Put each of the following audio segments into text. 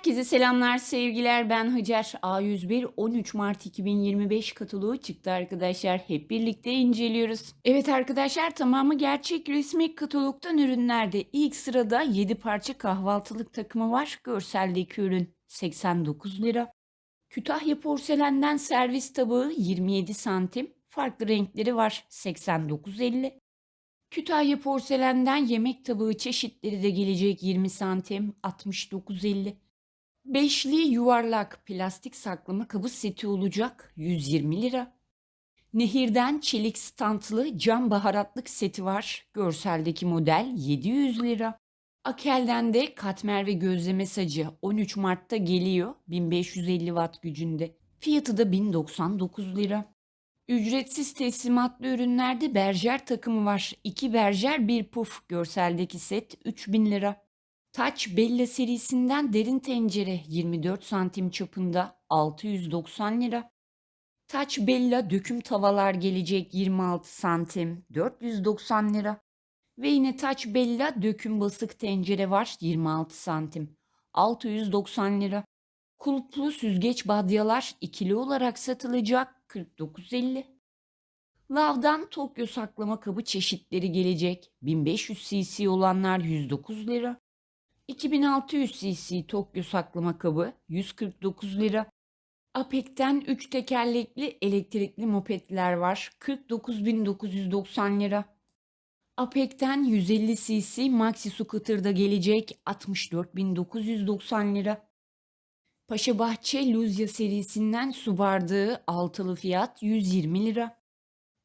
Herkese selamlar, sevgiler. Ben Hacer. A101 13 Mart 2025 kataloğu çıktı arkadaşlar. Hep birlikte inceliyoruz. Evet arkadaşlar tamamı gerçek resmi katalogdan ürünlerde. İlk sırada 7 parça kahvaltılık takımı var. Görseldeki ürün 89 lira. Kütahya porselenden servis tabağı 27 santim. Farklı renkleri var 89.50. Kütahya porselenden yemek tabağı çeşitleri de gelecek 20 santim 69.50. Beşli yuvarlak plastik saklama kabı seti olacak 120 lira. Nehirden çelik stantlı cam baharatlık seti var. Görseldeki model 700 lira. Akel'den de katmer ve gözleme sacı 13 Mart'ta geliyor 1550 watt gücünde. Fiyatı da 1099 lira. Ücretsiz teslimatlı ürünlerde berjer takımı var. 2 berjer bir puf görseldeki set 3000 lira. Touch Bella serisinden derin tencere 24 santim çapında 690 lira. Touch Bella döküm tavalar gelecek 26 santim 490 lira. Ve yine Touch Bella döküm basık tencere var 26 santim 690 lira. Kulplu süzgeç badyalar ikili olarak satılacak 49.50. Lav'dan Tokyo saklama kabı çeşitleri gelecek. 1500 cc olanlar 109 lira. 2600 cc Tokyo saklama kabı 149 lira. Apek'ten 3 tekerlekli elektrikli mopedler var 49.990 lira. Apek'ten 150 cc Maxi Scooter'da gelecek 64.990 lira. Paşa Bahçe Luzya serisinden su bardağı altılı fiyat 120 lira.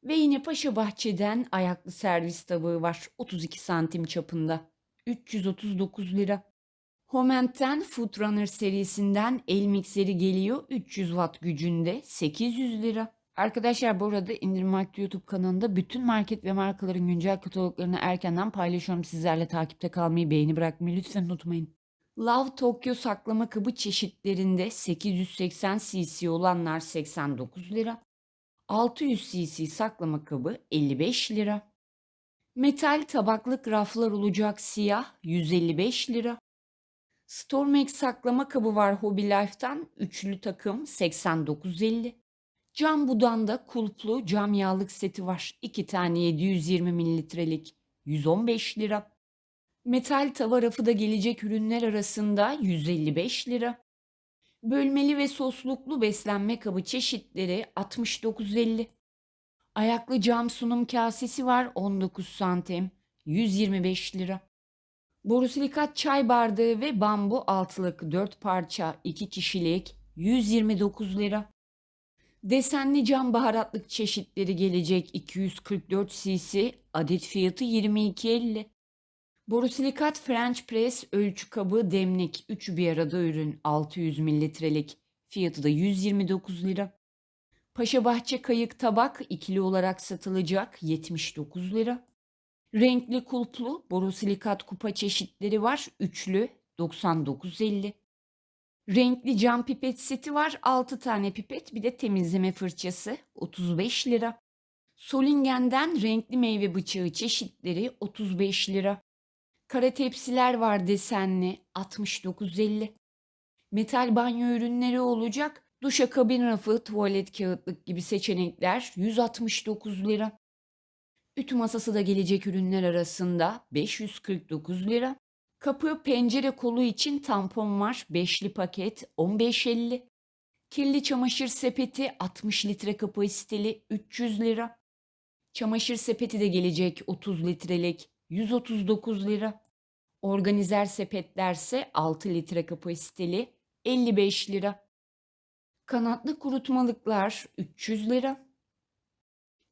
Ve yine Paşa Bahçe'den ayaklı servis tabağı var 32 santim çapında 339 lira. Homent'ten Food Runner serisinden el mikseri geliyor 300 watt gücünde 800 lira. Arkadaşlar bu arada İndirim YouTube kanalında bütün market ve markaların güncel kataloglarını erkenden paylaşıyorum. Sizlerle takipte kalmayı, beğeni bırakmayı lütfen unutmayın. Love Tokyo saklama kabı çeşitlerinde 880 cc olanlar 89 lira. 600 cc saklama kabı 55 lira. Metal tabaklık raflar olacak siyah 155 lira. Stormex saklama kabı var Hobby Life'tan üçlü takım 89.50. Cam budanda kulplu cam yağlık seti var. 2 tane 720 mililitrelik 115 lira. Metal tava rafı da gelecek ürünler arasında 155 lira. Bölmeli ve sosluklu beslenme kabı çeşitleri 69.50. Ayaklı cam sunum kasesi var 19 santim 125 lira. Borosilikat çay bardağı ve bambu altlık 4 parça 2 kişilik 129 lira. Desenli cam baharatlık çeşitleri gelecek 244 cc adet fiyatı 22.50. Borosilikat French Press ölçü kabı demlik 3 bir arada ürün 600 mililitrelik fiyatı da 129 lira. Paşabahçe kayık tabak ikili olarak satılacak 79 lira. Renkli kulplu borosilikat kupa çeşitleri var üçlü 99.50. Renkli cam pipet seti var 6 tane pipet bir de temizleme fırçası 35 lira. Solingen'den renkli meyve bıçağı çeşitleri 35 lira. Kara tepsiler var desenli 69.50. Metal banyo ürünleri olacak. Duşakabin rafı, tuvalet kağıtlık gibi seçenekler 169 lira. Ütü masası da gelecek ürünler arasında 549 lira. Kapı pencere kolu için tampon var. Beşli paket 15.50. Kirli çamaşır sepeti 60 litre kapasiteli 300 lira. Çamaşır sepeti de gelecek 30 litrelik 139 lira. Organizer sepetlerse 6 litre kapasiteli 55 lira. Kanatlı kurutmalıklar 300 lira.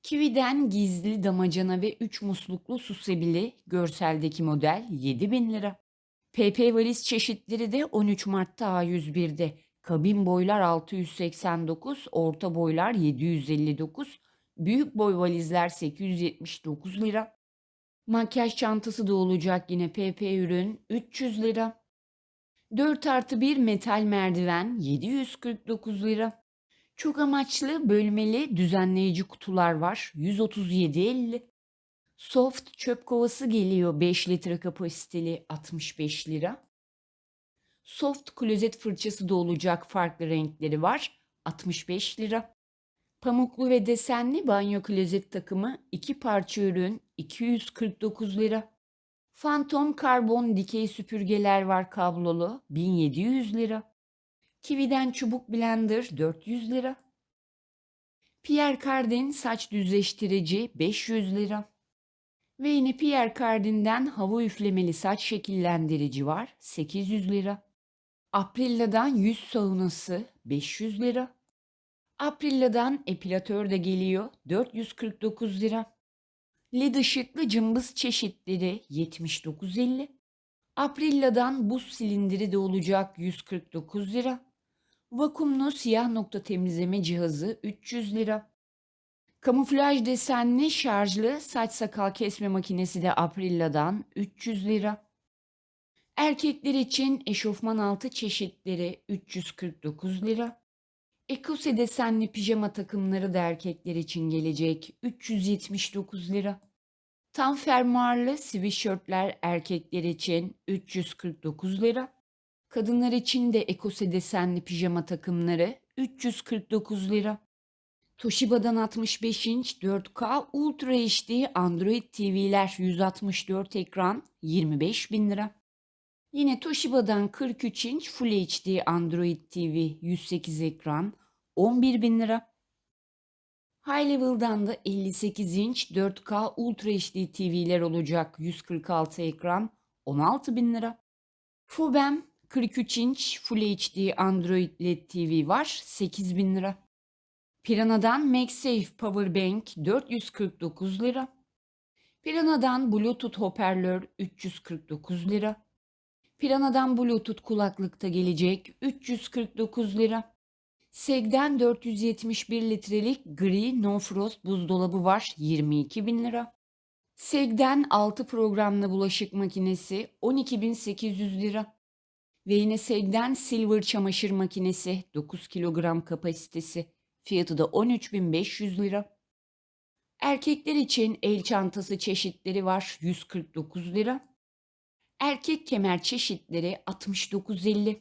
Kiwi'den gizli damacana ve 3 musluklu su sebili görseldeki model 7000 lira. PP valiz çeşitleri de 13 Mart'ta A101'de. Kabin boylar 689, orta boylar 759, büyük boy valizler 879 lira. Makyaj çantası da olacak yine PP ürün 300 lira. 4 artı 1 metal merdiven 749 lira. Çok amaçlı bölmeli düzenleyici kutular var 137.50. Soft çöp kovası geliyor 5 litre kapasiteli 65 lira. Soft klozet fırçası da olacak farklı renkleri var. 65 lira. Pamuklu ve desenli banyo klozet takımı 2 parça ürün 249 lira. Phantom karbon dikey süpürgeler var kablolu 1700 lira. Kiwi'den çubuk blender 400 lira. Pierre Cardin saç düzleştirici 500 lira. Ve yine Pierre Cardin'den hava üflemeli saç şekillendirici var 800 lira. Aprilla'dan yüz saunası 500 lira. Aprilla'dan epilatör de geliyor 449 lira. LED ışıklı cımbız çeşitleri 79.50. Aprilla'dan buz silindiri de olacak 149 lira. Vakumlu siyah nokta temizleme cihazı 300 lira. Kamuflaj desenli şarjlı saç sakal kesme makinesi de Aprilla'dan 300 lira. Erkekler için eşofman altı çeşitleri 349 lira. Ekose desenli pijama takımları da erkekler için gelecek 379 lira. Tam fermuarlı sweatshirtler erkekler için 349 lira. Kadınlar için de ekose desenli pijama takımları 349 lira. Toshiba'dan 65 inç 4K Ultra HD Android TV'ler 164 ekran 25 bin lira. Yine Toshiba'dan 43 inç Full HD Android TV 108 ekran 11 bin lira. High Level'dan da 58 inç 4K Ultra HD TV'ler olacak 146 ekran 16 bin lira. Fobem 43 inç Full HD Android LED TV var 8 bin lira. Pirana'dan MagSafe Powerbank 449 lira. Pirana'dan Bluetooth hoparlör 349 lira. Pirana'dan Bluetooth kulaklıkta gelecek 349 lira. Seg'den 471 litrelik gri no frost buzdolabı var 22 bin lira. Seg'den 6 programlı bulaşık makinesi 12.800 lira. Ve yine Seg'den Silver çamaşır makinesi 9 kilogram kapasitesi fiyatı da 13.500 lira. Erkekler için el çantası çeşitleri var 149 lira. Erkek kemer çeşitleri 69.50.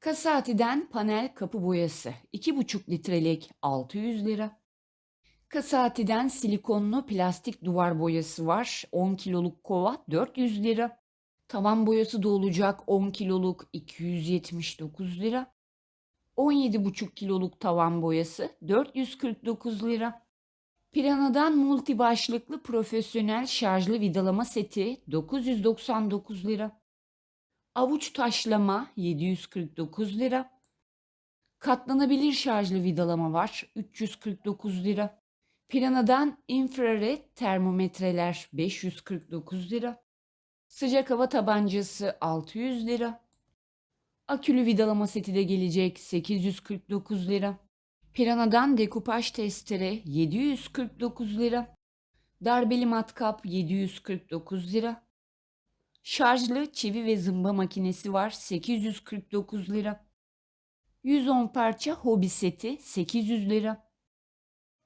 Kasati'den panel kapı boyası 2,5 litrelik 600 lira. Kasati'den silikonlu plastik duvar boyası var 10 kiloluk kova 400 lira. Tavan boyası da olacak 10 kiloluk 279 lira. 17,5 kiloluk tavan boyası 449 lira. Pirana'dan multi başlıklı profesyonel şarjlı vidalama seti 999 lira. Avuç taşlama 749 lira. Katlanabilir şarjlı vidalama var 349 lira. Pirana'dan infrared termometreler 549 lira. Sıcak hava tabancası 600 lira. Akülü vidalama seti de gelecek 849 lira. Pirana'dan dekupaj testere 749 lira. Darbeli matkap 749 lira. Şarjlı çivi ve zımba makinesi var 849 lira. 110 parça hobi seti 800 lira.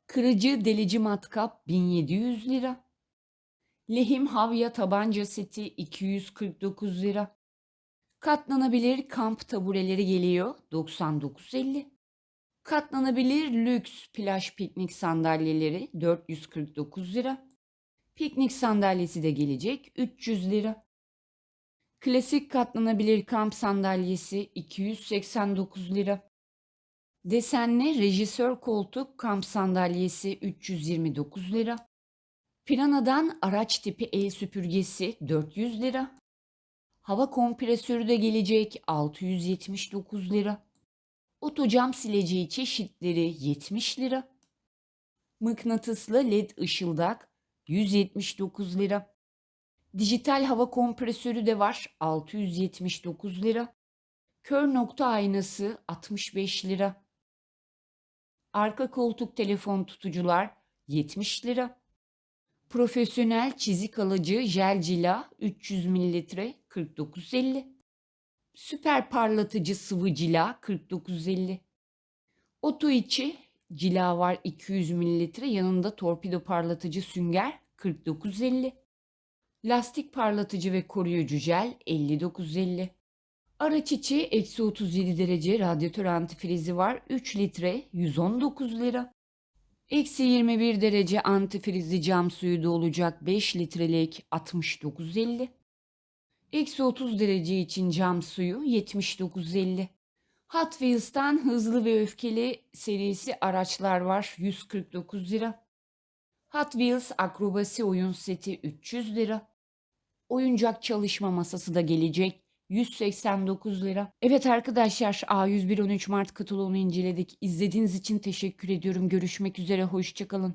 Kırıcı delici matkap 1700 lira. Lehim havya tabanca seti 249 lira. Katlanabilir kamp tabureleri geliyor 99.50. Katlanabilir lüks plaj piknik sandalyeleri 449 lira. Piknik sandalyesi de gelecek 300 lira. Klasik katlanabilir kamp sandalyesi 289 lira. Desenli rejisör koltuk kamp sandalyesi 329 lira. Pirana'dan araç tipi el süpürgesi 400 lira. Hava kompresörü de gelecek 679 lira. Otocam sileceği çeşitleri 70 lira. Mıknatıslı led ışıldak 179 lira. Dijital hava kompresörü de var 679 lira. Kör nokta aynası 65 lira. Arka koltuk telefon tutucular 70 lira. Profesyonel çizik alıcı jel cila 300 mililitre 49.50. Süper parlatıcı sıvı cila 49.50. Oto içi cila var 200 mililitre yanında torpido parlatıcı sünger 49.50. Lastik parlatıcı ve koruyucu jel 59.50. Araç içi eksi 37 derece radyatör antifrizi var. 3 litre 119 lira. Eksi 21 derece antifrizli cam suyu da olacak 5 litrelik 69.50. Eksi 30 derece için cam suyu 79.50. Hot Wheels'tan hızlı ve öfkeli serisi araçlar var 149 lira. Hot Wheels akrobasi oyun seti 300 lira. Oyuncak çalışma masası da gelecek 189 lira. Evet arkadaşlar A101 13 Mart kataloğunu inceledik. İzlediğiniz için teşekkür ediyorum. Görüşmek üzere hoşçakalın.